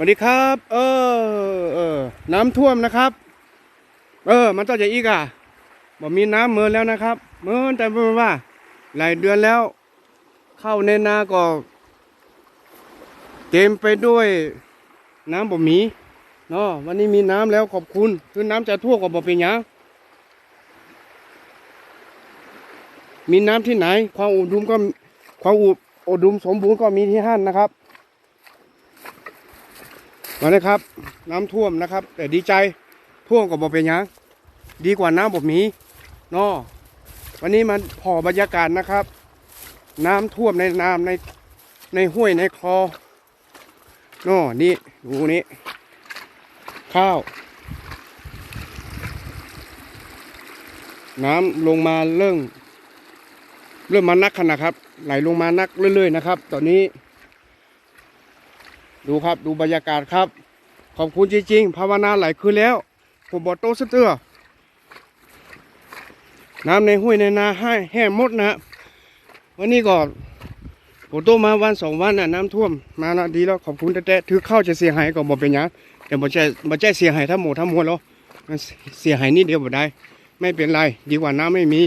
วัสดีครับ เออเออน้ำท่วมนะครับ เออ มันต้องจะอีกอะบ่มีน้ำเมินแล้วนะครับ เมินแต่เป็นว่า หลายเดือนแล้ว เข้าในนาก็เต็มไปด้วยน้ำบ่มีเนาะวันนี้มีน้ำแล้วขอบคุณ คือน้ำจะท่วมก็บ่เป็นยังมีน้ำที่ไหน ความอุดมก็ความอุดมสมบูรณ์ก็มีที่ห้านนะครับ มาเลยครับ น้ำท่วมนะครับ แต่ดีใจท่วมกับบ่เป็นยังดีกว่าน้ำบ่มีนาะวันนี้มันพอบรรยากาศนะครับ น้ำท่วมในน้ำในในห้วยในคลอนาะนี่ดูนี่ข้าว น้ำลงมาเริ่มเริ่มมานักขนาดครับ ไหลลงมานักเรื่อยๆนะครับ ตอนนี้ ดูครับดูบรรยากาศครับ ขอบคุณจริงๆภาวนาไหลคืนแล้ว ผมบอกโต๊ะเตื้อน้ำในห้วยในนาให้แห้งหมดนะวันนี้ก็ผมโตมาวันสองวันน่ะน้ำท่วมมานะดีแล้วขอบคุณแต่ถือเข้าจะเสียหายก็บอกเป็นยังแต่บ่ใจบ่ใจเสียหายทั้งหมดทั้งมวลหรอกมันเสียหายนิดเดียวบ่ได้ ไม่เป็นไรดีกว่าน้ำไม่มี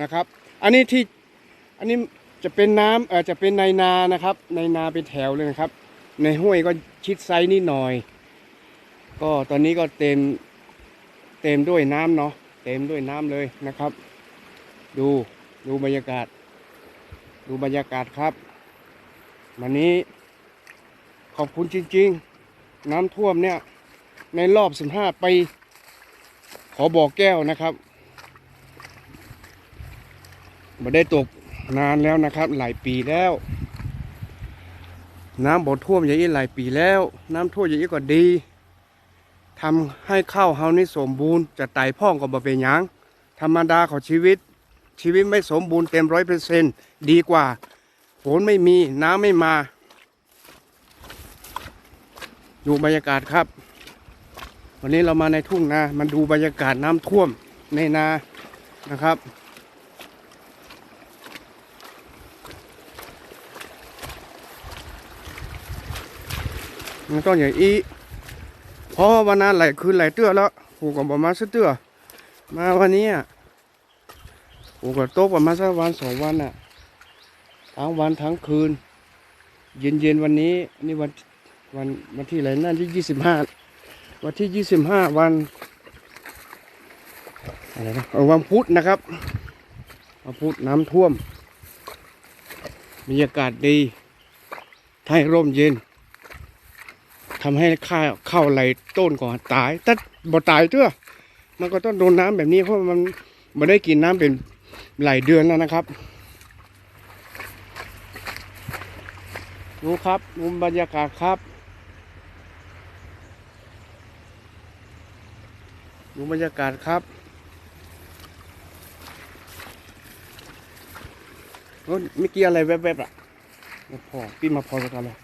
นะครับ อันนี้ที่อันนี้จะเป็นน้ำเออจะเป็นในนานะครับ ในนาเป็นแถวเลยนะครับ ในห้วยก็ชิดไซส์นิดหน่อย ก็ตอนนี้ก็เต็มเต็มด้วยน้ำเนาะเต็มด้วยน้ำเลยนะครับ ดูดูบรรยากาศ ดูบรรยากาศครับ วันนี้ขอบคุณจริง ๆ น้ำท่วมเนี่ยในรอบ 15 ปีขอบอกแก้วนะครับมาได้ตกนานแล้วนะครับ หลายปีแล้ว น้ำบ่ท่วมอย่างนี้หลายปีแล้ว น้ำท่วมอย่างนี้ก็ดีทำให้ข้าวเฮานี่สมบูรณ์จะไต่พ่องก็บ่เป็นหยังธรรมดาของชีวิต ชีวิตไม่สมบูรณ์เต็มร้อยเปอร์เซนดีกว่าฝนไม่มีน้ำไม่มา ดูบรรยากาศครับ วันนี้เรามาในทุ่งนา มันดูบรรยากาศน้ำท่วมในนานะครับ มันต้องอย่างอีเพราะวันนั้นไหลคืนไหลเตื้อแล้วผูกกับประมาณสักเตื้อมาวันนี้อะผูกกับโต๊ะประมาณสักวันสองวันอะทั้งวันทั้งคืน เย็นเย็นวันนี้นี่วันวันวันที่อะไรนั่นที่ยี่สิบห้าวันที่ยี่สิบห้าวันอะไรนะวันพุธนะครับวันพุธน้ำท่วมบรรยากาศดีไทยร่มเย็น ทำให้ข้าเข้าไหลต้นก่อนตายแต่บ่ตายเตื้อมันก็ต้องโดนน้ำแบบนี้เพราะมันไม่ได้กินน้ำเป็นหลายเดือนแล้วนะครับดูครับดูบรรยากาศครับดูบรรยากาศครับโอ้ยเมื่อกี้อะไรแวบๆอะมาพอพี่มาพอสักกันเลย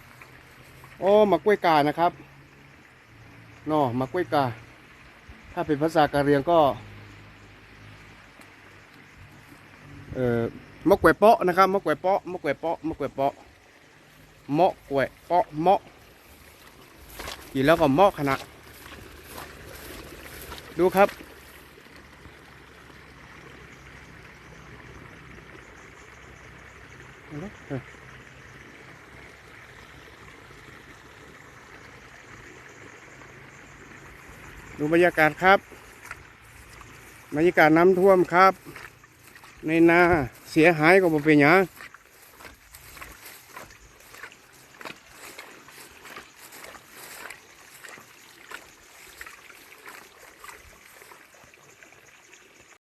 โอ้มะกล้วยกานะครับนอมะกล้วยกา ถ้าเป็นภาษากะเรียงก็ เอ่อมะกล้วยเปาะนะครับมะกล้วยเปาะมะกล้วยเปาะมะกล้วยเปาะมะกล้วยเปาะมะกินแล้วก็มะขนาดดูครับ ดูบรรยากาศครับ บรรยากาศน้ำท่วมครับ ในนาเสียหายก็บ่เป็นหยัง